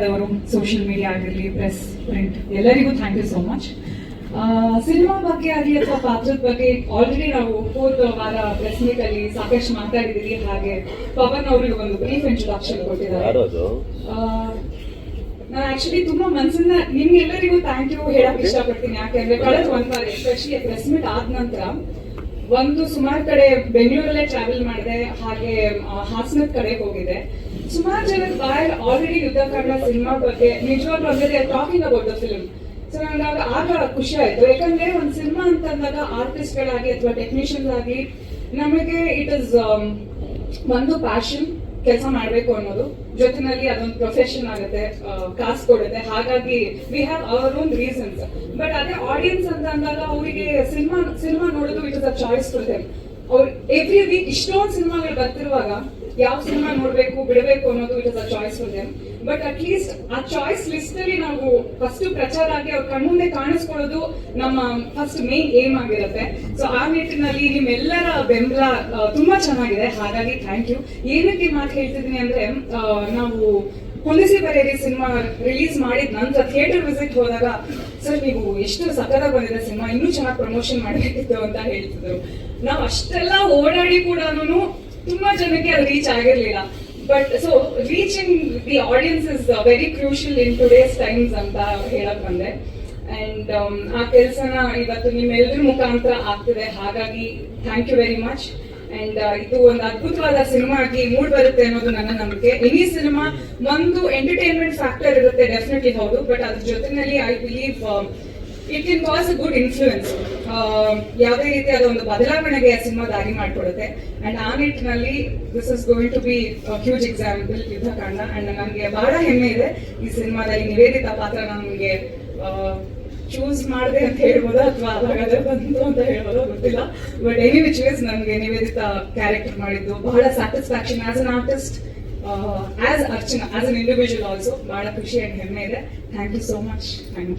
ಮೀಡಿಯಾದವರು social media ಆಗಿರಲಿ press print ಎಲ್ಲರಿಗೂ thank you so much cinema ಬಗ್ಗೆ ಆಗಲಿ ಅಥವಾ ಪಾತ್ರದ ಬಗ್ಗೆ ಆಲ್ರೆಡಿ ನಾವು ಹೋದ ವಾರ ಪ್ರೆಸ್ ಮೀಟ್ ಅಲ್ಲಿ ಸಾಕಷ್ಟು ಮಾತಾಡಿದಿರಿ ಹಾಗೆ ಪವನ್ ಅವರಿಗೆ ಒಂದು ಬ್ರೀಫ್ ಇಂಟ್ರೊಡಕ್ಷನ್ ಕೊಟ್ಟಿದ್ದಾರೆ. ನಾನು ಆಕ್ಚುಲಿ ತುಂಬಾ ಮನ್ಸಿಂದ ನಿಮ್ಗೆಲ್ಲರಿಗೂ ಥ್ಯಾಂಕ್ ಯು ಹೇಳಕ್ ಇಷ್ಟಪಡ್ತೀನಿ. ಯಾಕೆಂದ್ರೆ ಕಳೆದ ಒಂದ್ ವಾರ ಎಸ್ಪೆಷಲಿ ಪ್ರೆಸ್ ಮೀಟ್ ಆದ ನಂತರ ಒಂದು ಸುಮಾರು ಕಡೆ ಬೆಂಗಳೂರಲ್ಲೇ ಟ್ರಾವೆಲ್ ಮಾಡಿದೆ, ಹಾಗೆ ಹಾಸನದ ಕಡೆ ಹೋಗಿದೆ ಸುಮಾರು ಜನ ಬಾಯಲ್ಲಿ ಆಲ್ರೆಡಿ ಯುದ್ಧ ಕಾರಣ ಸಿನಿಮಾ ಬಗ್ಗೆ ನಿಜವಾಗ್ಲೂ ಅಂದ್ರೆ talking about the film so ನಂಗೆ ಆಗ ಖುಷಿ ಆಯ್ತು. ಯಾಕಂದ್ರೆ ಒಂದು ಸಿನಿಮಾ ಅಂತ ಅಂದಾಗ ಆರ್ಟಿಸ್ಟ್ಗಳಾಗಿ ಅಥವಾ ಟೆಕ್ನಿಷಿಯನ್ ಆಗಿ ನಮಗೆ ಇಟ್ ಇಸ್ ಒಂದು ಪ್ಯಾಷನ್ ಕೆಲಸ ಮಾಡಬೇಕು ಅನ್ನೋದು. ಜೊತೆನಲ್ಲಿ ಅದೊಂದು ಪ್ರೊಫೆಷನ್ ಆಗುತ್ತೆ ಕಾಸು ಕೊಡುತ್ತೆ. ಹಾಗಾಗಿ we have our own reasons but ಅದೇ ಆಡಿಯನ್ಸ್ ಅಂತ ಅಂದಾಗ ಅವರಿಗೆ ಸಿನಿಮಾ ಸಿನಿಮಾ ನೋಡೋದು is a choice to them ಅವ್ರು ಎವ್ರಿ ವೀಕ್ ಇಷ್ಟೊಂದು ಸಿನಿಮಾಗಳು ಬರ್ತಿರುವಾಗ ಯಾವ ಸಿನಿಮಾ ನೋಡ್ಬೇಕು, ಬಿಡಬೇಕು ಅನ್ನೋದು it is a choice for them but at least ಆ ಚಾಯ್ಸ್ ಲಿಸ್ಟ್ ಅಲ್ಲಿ ನಾವು ಫಸ್ಟ್ ಪ್ರಚಾರ ಆಗಿ ಅವ್ರ ಕಣ್ಮುಂದೆ ಕಾಣಿಸ್ಕೊಳ್ಳೋದು ನಮ್ಮ ಫಸ್ಟ್ ಮೇನ್ ಏಮ್ ಆಗಿರುತ್ತೆ. ಸೊ ಆ ನಿಟ್ಟಿನಲ್ಲಿ ನಿಮ್ಮೆಲ್ಲರ ಬೆಂಬಲ ತುಂಬಾ ಚೆನ್ನಾಗಿದೆ. ಹಾಗಾಗಿ ಥ್ಯಾಂಕ್ ಯು ಏನಕ್ಕೆ ಮಾತು ಹೇಳ್ತಿದ್ದೀನಿ ಅಂದ್ರೆ ನಾವು ಪೊಲೀಸಿ ಬರೇರಿ ಸಿನಿಮಾ ರಿಲೀಸ್ ಮಾಡಿದ ನಂತರ ಥಿಯೇಟರ್ ವಿಸಿಟ್ ಹೋದಾಗ, ಸರ್, ನೀವು ಎಷ್ಟು ಸಕಲ ಬಂದಿದೆ ಸಿನಿಮಾ, ಇನ್ನೂ ಚೆನ್ನಾಗಿ ಪ್ರಮೋಷನ್ ಮಾಡಬೇಕಿತ್ತು ಅಂತ ಹೇಳ್ತಿದ್ರು. ನಾವು ಅಷ್ಟೆಲ್ಲ ಓಡಾಡಿ ಕೂಡ ತುಂಬಾ ಜನಕ್ಕೆ ಅದು reach ಆಗಿರ್ಲಿಲ್ಲ. But so in the audience is very crucial in today's times ಅಂತ ಹೇಳಕ್ ಬಂದೆ. ಅಂಡ್ ಆ ಕೆಲಸನ ಇವತ್ತು ನಿಮ್ಮೆಲ್ಲರ ಮುಖಾಂತರ ಆಗ್ತಿದೆ. ಹಾಗಾಗಿ thank you very much and ಇದು ಒಂದು ಅದ್ಭುತವಾದ ಸಿನಿಮಾ ಆಗಿ ಮೂಡ್ ಬರುತ್ತೆ ಅನ್ನೋದು ನನ್ನ ನಂಬಿಕೆ. ಎನಿ ಸಿನಿಮಾ ಒಂದು ಎಂಟರ್ಟೈನ್ಮೆಂಟ್ ಫ್ಯಾಕ್ಟರ್ ಇರುತ್ತೆ ಡೆಫಿನೆಟ್ಲಿ ಹೌದು. ಬಟ್ ಅದ್ರ ಜೊತೆನಲ್ಲಿ I believe it can cause a good influence ಯಾವುದೇ ರೀತಿಯಾದ ಒಂದು ಬದಲಾವಣೆಗೆ ಸಿನಿಮಾ ದಾರಿ ಮಾಡಿಕೊಡುತ್ತೆ. ಅಂಡ್ ಆ ನಿಟ್ಟಿನಲ್ಲಿ this is going to be huge example Yuddha Kaanda and ನನಗೆ ಬಹಳ ಹೆಮ್ಮೆ ಇದೆ ಈ ಸಿನಿಮಾದಲ್ಲಿ ನಿವೇದಿತ ಪಾತ್ರ ನನಗೆ ಚೂಸ್ ಮಾಡಿದೆ ಅಂತ ಹೇಳ್ಬೋದಾ ಅಥವಾ ಅದಾಗದೆ ಬಂತು ಅಂತ ಹೇಳ್ಬೋದಾ ಗೊತ್ತಿಲ್ಲ. ಬಟ್ ಎನಿ ವಿಚ್ ವೇಸ್ ನನಗೆ ನಿವೇದಿತ ಕ್ಯಾರೆಕ್ಟರ್ ಮಾಡಿದ್ದು ಬಹಳ satisfaction as an artist as Archana as an individual also ಬಹಳ ಖುಷಿ ಆ್ಯಂಡ್ ಹೆಮ್ಮೆ ಇದೆ. Thank you so much thank you